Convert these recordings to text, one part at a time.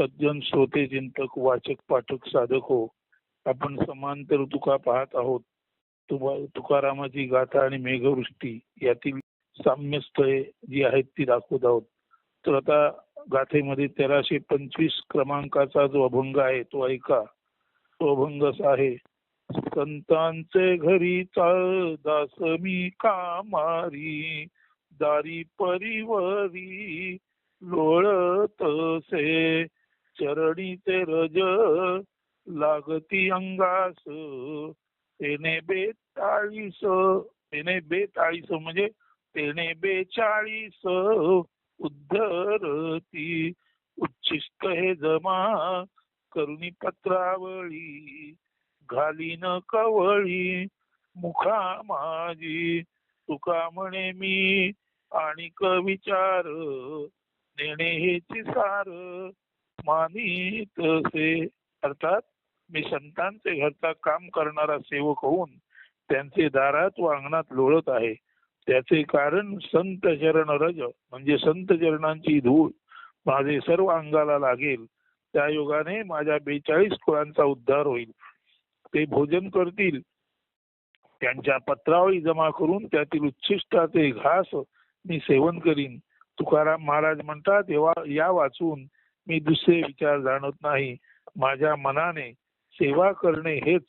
सज्जन श्रोते चिंतक वाचक पाठक साधक हो. आपण समांतर तुका पाहत आहोत. तुकारामाची गाथा आणि मेघवृष्टी यातील साम्यस्थळे जी आहेत ती दाखवत आहोत. तर आता गाथेमध्ये तेराशे पंचवीस क्रमांकाचा जो अभंग आहे तो ऐका. तो अभंग असा आहे. संतांचे घरी चाळ दास मी कामारी दारी परिवरी लोळतसे चरणीचे रज लागती अंगास. तेने बेचाळीस तेने बेचाळीस म्हणजे तेने बेचाळीस उद्धरती. उच्छिष्ट हे जमा करुणी पत्रावळी घालीन कवळी. मुखा माझी तुका म्हणे मी आणि विचार नेणे हेची सार. मानितसे अर्थात मी संतांचे घरचा काम करणारा सेवक होऊन त्यांचे दारात व अंगणात लोळत आहे. त्याचे कारण संत चरण रज म्हणजे संत चरणांची धूळ माझे सर्व अंगाला लागेल. त्या योगाने माझ्या बेचाळीस कुळांचा उद्धार होईल. ते भोजन करतील. त्यांच्या पत्रावळी जमा करून त्यातील उच्छिष्टाचे घास मी सेवन करीन. तुकाराम महाराज म्हणतात या वाचून मी दुसरे विचार जाणत नाही. माझ्या मनाने सेवा करणे हेच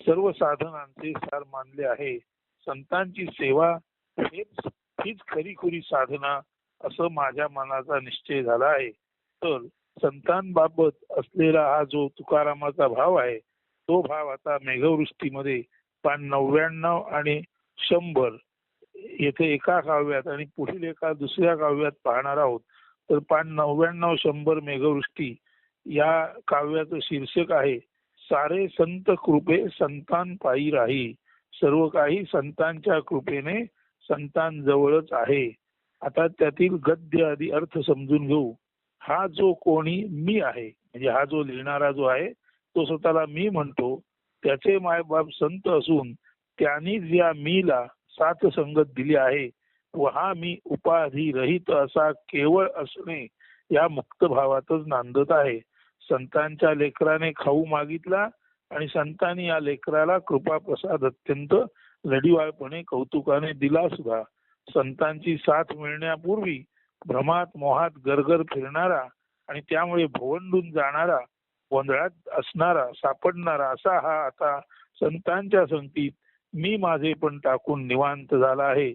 सर्व साधनांचे सार मानले आहे. संतांची सेवा हेच हीच खरीखुरी साधना असं माझ्या मनाचा निश्चय झाला आहे. तर संतांबाबत असलेला हा जो तुकारामाचा भाव आहे तो भाव आता मेघवृष्टीमध्ये पान नव्याण्णव आणि शंभर येथे एका काव्यात आणि पुढील एका दुसऱ्या काव्यात पाहणार आहोत. तर पान नव्याण्णव शंभर मेघवृष्टी या काव्याचं शीर्षक आहे सारे संत कृपे संतान पायी राही. सर्व काही संतांच्या कृपेने संतांजवळच आहे. आता त्यातील गद्य आदी अर्थ समजून घेऊ. हा जो कोणी मी आहे म्हणजे हा जो लिहिणारा जो आहे तो स्वतःला मी म्हणतो. त्याचे मायबाप संत असून त्यांनीच या मीला साथ संगत दिली आहे व हा मी उपाधी रहित असा केवळ असणे या मुक्त भावातच नांदत आहे. संतांच्या लेकराने खाऊ मागितला आणि संतांनी या लेकराला कृपा प्रसाद अत्यंत लढीवाळपणे कौतुकाने दिला सुद्धा. संतांची साथ मिळण्यापूर्वी भ्रमात मोहात गरगर फिरणारा आणि त्यामुळे भोवंडून जाणारा गोंधळात असणारा सापडणारा असा हा आता संतांच्या संगतीत मी माझे पण टाकून निवांत झाला आहे.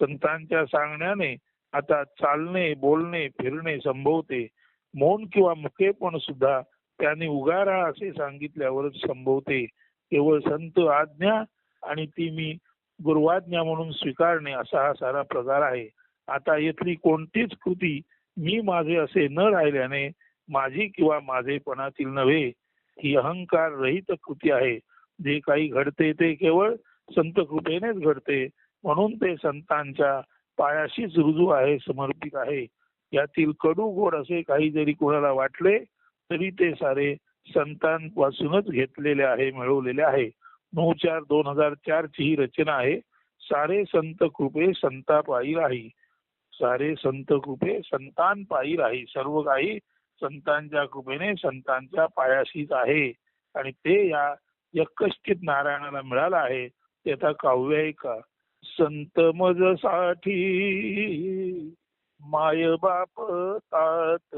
संतांच्या सांगण्याने आता चालणे बोलणे फिरणे संभवते. मौन किंवा मुकेपण सुद्धा त्याने उगारा असे सांगितल्यावरच संभवते. केवळ संत आज्ञा आणि ती मी गुरुवाज्ञा म्हणून स्वीकारणे असा हा सारा प्रकार आहे. आता येथली कोणतीच कृती मी माझे असे न राहिल्याने माझी किंवा माझेपणातील नव्हे. ही अहंकार रहित कृती आहे. जे काही घडते ते केवळ संत कृपेनेच घडते. म्हणून ते संतांच्या पायाशीच रुजू आहे समर्पित आहे. यातील कडू गोड असे काही जरी कोणाला वाटले तरी ते सारे संतांपासूनच घेतलेले आहे मिळवलेले आहे. नऊ चार दोन हजार चार ची ही रचना आहे. सारे संत कृपे संता पायी राही. सारे संत कृपे संतान पायी राही. सर्व काही संतांच्या कृपेने संतांच्या पायाशीच आहे. आणि ते या यक्कश्चित नारायणाला मिळालं आहे. ते आता काव्य आहे का? संत मजसाठी माय बाप तात.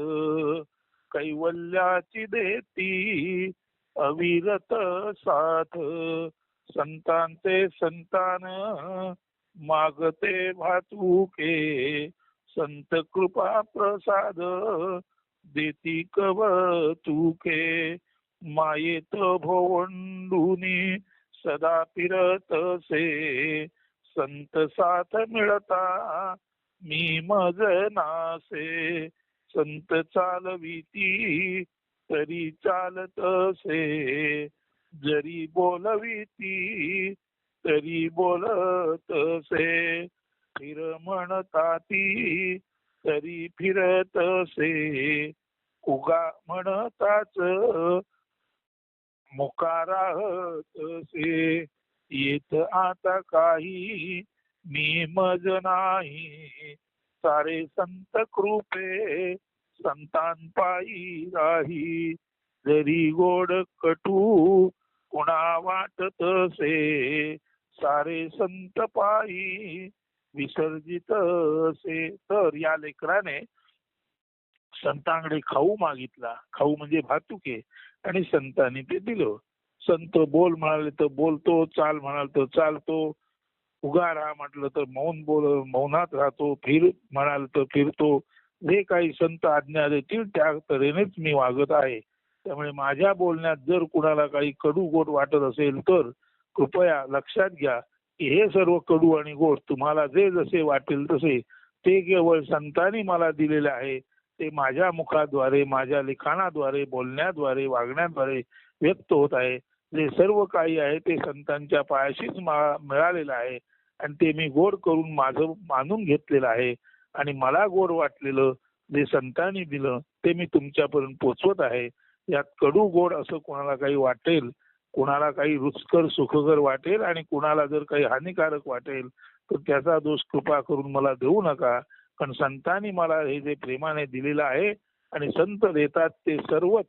कैवल्याची देती अविरत साथ. संतांचे संतान मागते भातुके संत कृपा प्रसाद देती कव तुके मायेत भोवंडुनी सदा फिरत से संत साथ मिळता. मी मज नासे. संत चालविती तरी चालत असे. जरी बोलविती तरी बोलत असे. फिर म्हणता ती तरी फिरत असे. उगा म्हणताच मुकाराहत असे. येत आता काही. मी मज नाही. सारे संत कृपे संतान पायी राही. जरी गोड कटू कुणा वाटत असे. सारे संत पायी विसर्जित असे. तर या लेकराने संतांकडे खाऊ मागितला. खाऊ म्हणजे भातुके. आणि संतांनी ते दिलं. संत बोल म्हणाले तर बोलतो चाल म्हणाल तर चालतो. उगा राहा म्हटलं तर मौन बोल मौनात राहतो फिर म्हणाल तर फिरतो. जे काही संत आज्ञा देतील त्या तऱ्हेनेच मी वागत आहे. त्यामुळे माझ्या बोलण्यात जर कुणाला काही कडू गोड वाटत असेल तर कृपया लक्षात घ्या की हे सर्व कडू आणि गोड तुम्हाला जे जसे वाटेल तसे ते केवळ संतांनी मला दिलेले आहे. ते माझ्या मुखाद्वारे माझ्या लिखाणाद्वारे बोलण्याद्वारे वागण्याद्वारे व्यक्त होत आहे. जे सर्व काही आहे ते संतांच्या पायाशीच मिळालेलं आहे. आणि ते मी गोड करून माझं मानून घेतलेलं आहे. आणि मला गोड वाटलेलं जे संतांनी दिलं ते मी तुमच्यापर्यंत पोचवत आहे. यात कडू गोड असं कोणाला काही वाटेल कोणाला काही रुचकर सुखकर वाटेल आणि कुणाला जर काही हानिकारक वाटेल तर त्याचा दोष कृपा करून मला देऊ नका. कारण संतांनी मला हे जे प्रेमाने दिलेलं आहे आणि संत देतात ते सर्वच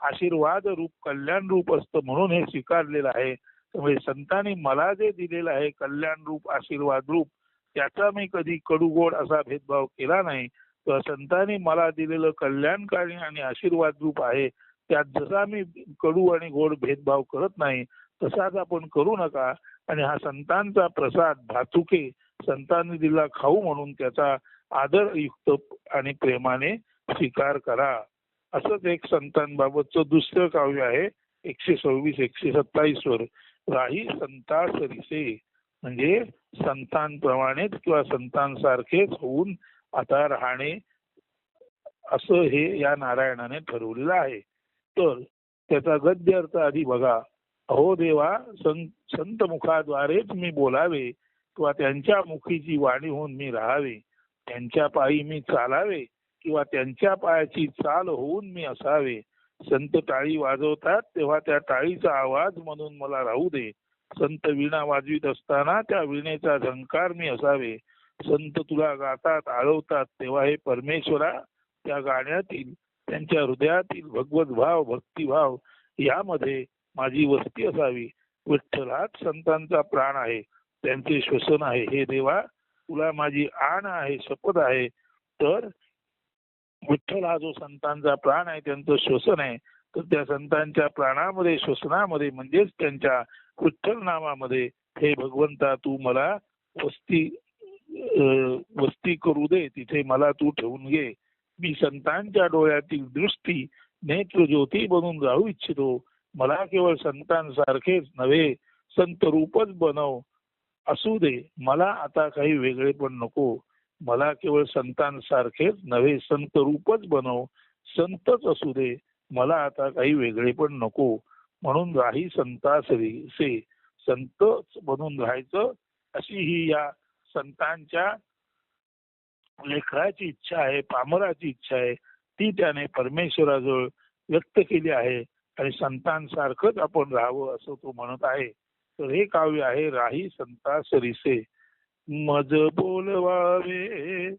आशीर्वाद रूप कल्याण रूप असतं म्हणून हे स्वीकारलेलं आहे. त्यामुळे संतांनी मला जे दिलेलं आहे कल्याण रूप आशीर्वाद रूप त्याचा मी कधी कडूगोड असा भेदभाव केला नाही. तर संतांनी मला दिलेलं कल्याणकारी आणि आशीर्वाद रूप आहे. त्यात जसा मी कडू आणि गोड भेदभाव करत नाही तसाच आपण करू नका. आणि हा संतांचा प्रसाद भातुके संतांनी दिला खाऊ म्हणून त्याचा आदरयुक्त आणि प्रेमाने स्वीकार करा. असंच एक संतांबाबतचं दुसरं काव्य आहे एकशे सव्वीस एकशे सत्तावीस वर राही संता सरिसे. म्हणजे संतांप्रमाणेच किंवा संतांसारखेच होऊन आता राहणे असं हे या नारायणाने ठरवलेलं आहे. तर त्याचा गद्य अर्थ आधी बघा. अहो देवा संत मुखाद्वारेच मी बोलावे किंवा त्यांच्या मुखीची वाणी होऊन मी राहावे. त्यांच्या पायी मी चालावे. किंवा त्यांच्या पायाची चाल होऊन मी असावे. संत टाळी वाजवतात तेव्हा त्या टाळीचा आवाज म्हणून मला राहू दे. संत विणा वाजवीत असताना त्या विणेचा झंकार मी असावे. संत तुला गातात आळवतात तेव्हा हे परमेश्वरा त्या गाण्यातील त्यांच्या हृदयातील भगवत भाव भक्तिभाव यामध्ये माझी वस्ती असावी. विठ्ठलात संतांचा प्राण आहे त्यांचे श्वसन आहे. हे देवा तुला माझी आण आहे शपथ आहे. तर विठ्ठल हा जो संतांचा प्राण आहे त्यांचं श्वसन आहे तर त्या संतांच्या प्राणामध्ये श्वसनामध्ये म्हणजेच त्यांच्या विठ्ठल नामामध्ये हे भगवंता तू मला वस्ती वस्ती करू दे तिथे मला तू ठेवून घे. मी संतांच्या डोळ्यातील दृष्टी नेत्र ज्योती बनून राहू इच्छितो. मला केवळ संतांसारखेच नव्हे संत रूपच बनव. असू दे मला आता काही वेगळे पण नको. मला केवळ संतांसारखेच नव्हे संत रूपच बनव संतच असू दे मला आता काही वेगळे पण नको. म्हणून राही संतासरी से संतच बनून राहायचं अशी ही या संतांच्या लेखराची इच्छा आहे पामराची इच्छा आहे. ती त्याने परमेश्वराजवळ व्यक्त केली आहे आणि संतांसारखंच आपण राहावं असं तो म्हणत आहे. तर हे काव्य आहे राही संता सरिसे मज बोलवावे.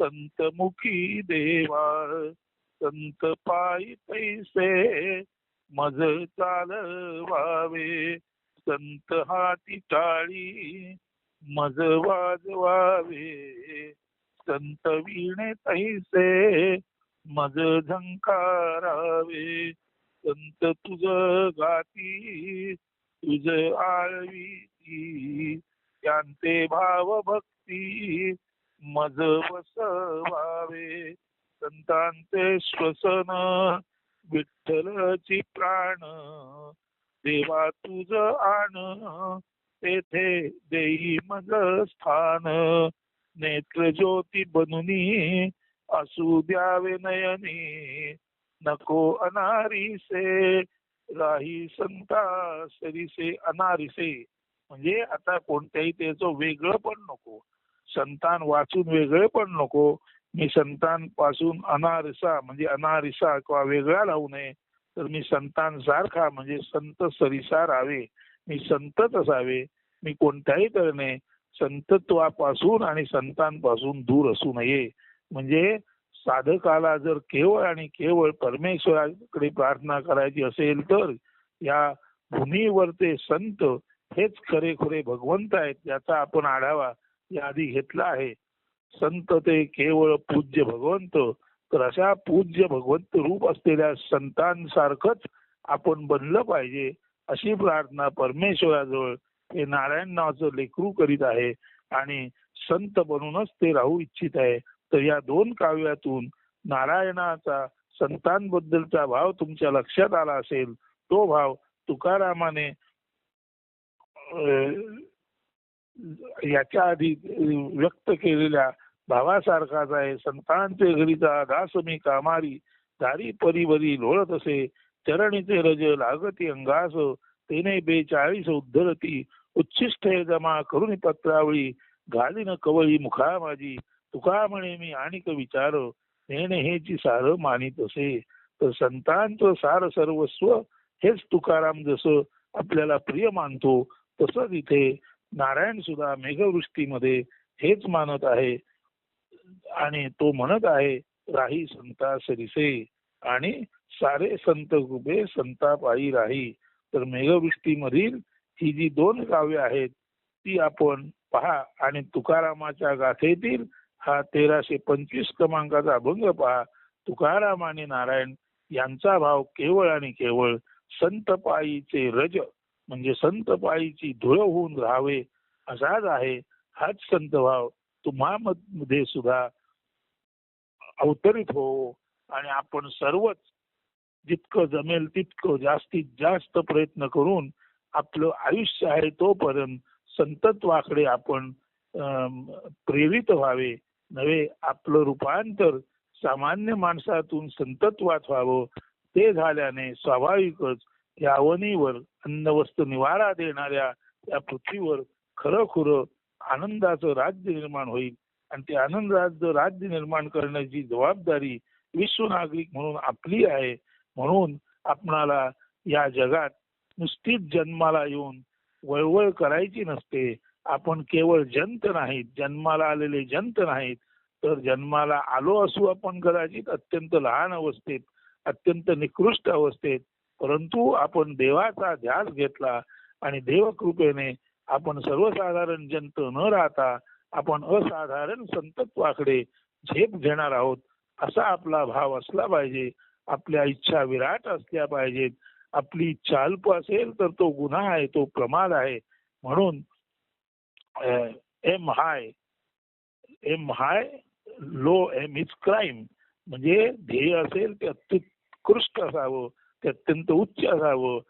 संत मुखी देवा संत पायी पैसे मज चालवावे. संत हाती टाळी मज वाजवावे. संत विणे तैसे मज झंकारावे. संत तुझ गाती तुझ आळवी त्यांचे भाव भक्ती मज बसवावे. संतांचे श्वसन विठ्ठलची प्राण. देवा तुझ आण तेथे देई मज स्थान. नेत्र ज्योती बनुनी असू द्यावे नयनी. नको अनारीसे राही संता सरीसे अनारिसे. म्हणजे आता कोणत्याही त्याचं वेगळं पण नको. संतान वाचून वेगळे पण नको. मी संतांपासून अनारिसा म्हणजे अनारिसा किंवा वेगळा राहू नये तर मी संतान सारखा म्हणजे संत सरिसा राहावे. मी संतच असावे. मी कोणत्याही तऱ्हेने संतत्वापासून आणि संतांपासून दूर असू नये. म्हणजे साधकाला जर केवळ आणि केवळ परमेश्वराकडे प्रार्थना करायची असेल तर या भूमीवर ते संत हेच खरे खरे भगवंत आहेत याचा आपण आढावा याआधी घेतला आहे. संत ते केवळ पूज्य भगवंत तर अशा पूज्य भगवंत रूप असलेल्या संतांसारखंच आपण बनलं पाहिजे अशी प्रार्थना परमेश्वराजवळ हे नारायण नावाचं लेखरू करीत आहे आणि संत बनूनच ते राहू इच्छित आहे. तर या दोन काव्यातून नारायणाचा संतांबद्दलचा भाव तुमच्या लक्षात आला असेल तो भाव तुकारामाने याच्या आधी व्यक्त केलेल्या भावासारखाच आहे संतांचे घरीचा दास मी कामारी दारी परिवरी लोळत असे चरणीचे रज लागती अंगास तेने बेचाळीस उद्धरती उच्छिष्ट हे जमा करून पत्रावळी घालीन कवळी मुखा माझी तुका म्हणे मी आणिक विचार नेणे हेची सार मानित असे तर संतांचं सार सर्वस्व हेच तुकाराम जसं आपल्याला प्रिय मानतो तसंच इथे नारायण सुद्धा मेघवृष्टीमध्ये हेच मानत आहे आणि तो म्हणत आहे राही संता सरिसे आणि सारे संत गुबे संता राही. तर मेघवृष्टीमधील ही जी दोन काव्य आहेत ती आपण पहा आणि तुकारामाच्या गाथेतील हा तेराशे पंचवीस क्रमांकाचा अभंग पहा. तुकाराम आणि नारायण यांचा भाव केवळ आणि केवळ संत पायीचे रज म्हणजे संत पायीची धुळ होऊन राहावे असाच आहे. हाच संत भाव तुम्हामध्ये सुद्धा अवतरित हो आणि आपण सर्वच जितकं जमेल तितकं जास्तीत जास्त प्रयत्न करून आपलं आयुष्य आहे तोपर्यंत संतत्वाकडे आपण प्रेरित व्हावे. नव्हे आपलं रूपांतर सामान्य माणसातून संतत्वात व्हावं. ते झाल्याने स्वाभाविकच या अवनीवर अन्नवस्त्र निवारा देणाऱ्या या पृथ्वीवर खरं आनंदाचं राज्य निर्माण होईल. आणि ते आनंदाचं राज्य निर्माण करण्याची जबाबदारी विश्व नागरिक म्हणून आपली आहे. म्हणून आपणाला या जगात नुसतीच जन्माला येऊन वळवळ करायची नसते. आपण केवळ जंत नाहीत. जन्माला आलेले जंत नाहीत. तर जन्माला आलो असू आपण कदाचित अत्यंत लहान अवस्थेत अत्यंत निकृष्ट अवस्थेत परंतु आपण देवाचा ध्यास घेतला आणि देवकृपेने आपण सर्वसाधारण जंत न राहता आपण असाधारण संतत्वाकडे झेप घेणार आहोत असा आपला भाव असला पाहिजे आपल्या इच्छा विराट असल्या पाहिजेत. आपली इच्छा अल्प असेल तर तो गुन्हा आहे तो प्रमाद आहे. म्हणून aim high aim high low aim is crime. म्हणजे ध्येय असेल ते अत्युत्कृष्ट असावं. ते अत्यंत उच्च असावं.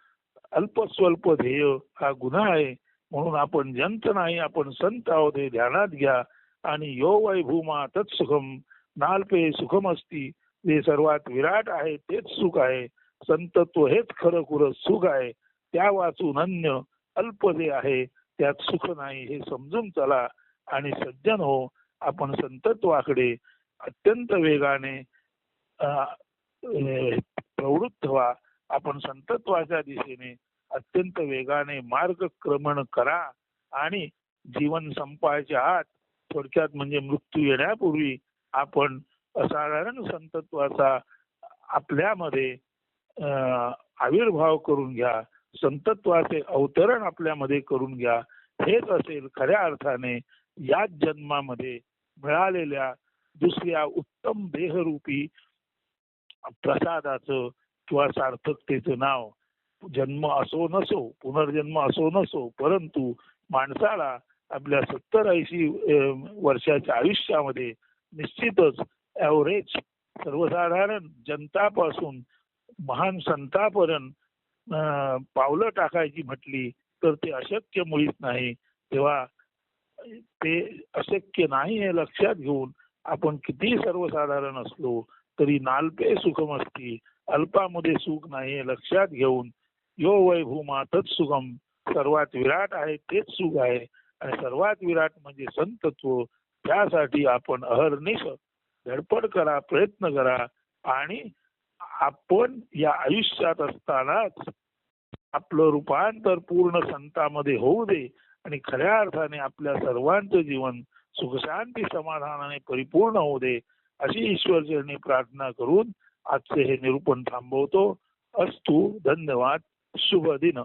अल्प स्वल्प ध्येय हा गुन्हा आहे. म्हणून आपण जंत नाही आपण संत आहोत हे ध्यानात घ्या. आणि यो वै भूमा तत्सुखम नाल्पे सुखम असती. जे सर्वात विराट आहे तेच सुख आहे. संतत्व हेच खरं खुरं सुख आहे. त्या वाचून अन्य अल्प जे आहे त्यात सुख नाही हे समजून चला. आणि सज्जन हो आपण संतत्वाकडे अत्यंत वेगाने प्रवृत्त व्हा. आपण संतत्वाच्या दिशेने अत्यंत वेगाने मार्गक्रमण करा आणि जीवन संपायच्या आत थोडक्यात म्हणजे मृत्यू येण्यापूर्वी आपण असाधारण संतत्वाचा आपल्यामध्ये अं, आविर्भाव करून घ्या. संतत्वाचे अवतरण आपल्यामध्ये करून घ्या. हेच असेल खऱ्या अर्थाने याच जन्मामध्ये मिळालेल्या दुसऱ्या उत्तम देहरूपी प्रसादाचं किंवा सार्थकतेचं नाव जन्म असो नसो पुनर्जन्म असो नसो परंतु माणसाला आपल्या सत्तर ऐंशी वर्षाच्या आयुष्यामध्ये निश्चितच ॲव्हरेज सर्वसाधारण जनतापासून महान संतापर्यंत अं, पावलं टाकायची म्हटली तर ते अशक्य मुळीच नाही. तेव्हा ते अशक्य नाही हे लक्षात घेऊन आपण किती सर्वसाधारण असलो तरी नालपे सुखम असती. अल्पामध्ये सुख नाही लक्षात घेऊन यो वै भूमा तत्सुखम सर्वात विराट आहे तेच सुख आहे. आणि सर्वात विराट म्हणजे संतत्व त्यासाठी आपण अहर्निश धडपड करा प्रयत्न करा. आणि आपण या आयुष्यात असतानाच आपलं रूपांतर पूर्ण संतामध्ये होऊ दे. आणि खऱ्या अर्थाने आपल्या सर्वांचं जीवन सुखशांती समाधानाने परिपूर्ण होऊ दे. अशी ईश्वरचरणी प्रार्थना करून आजचे हे निरूपण थांबवतो. अस्तु धन्यवाद. शुभ दिन.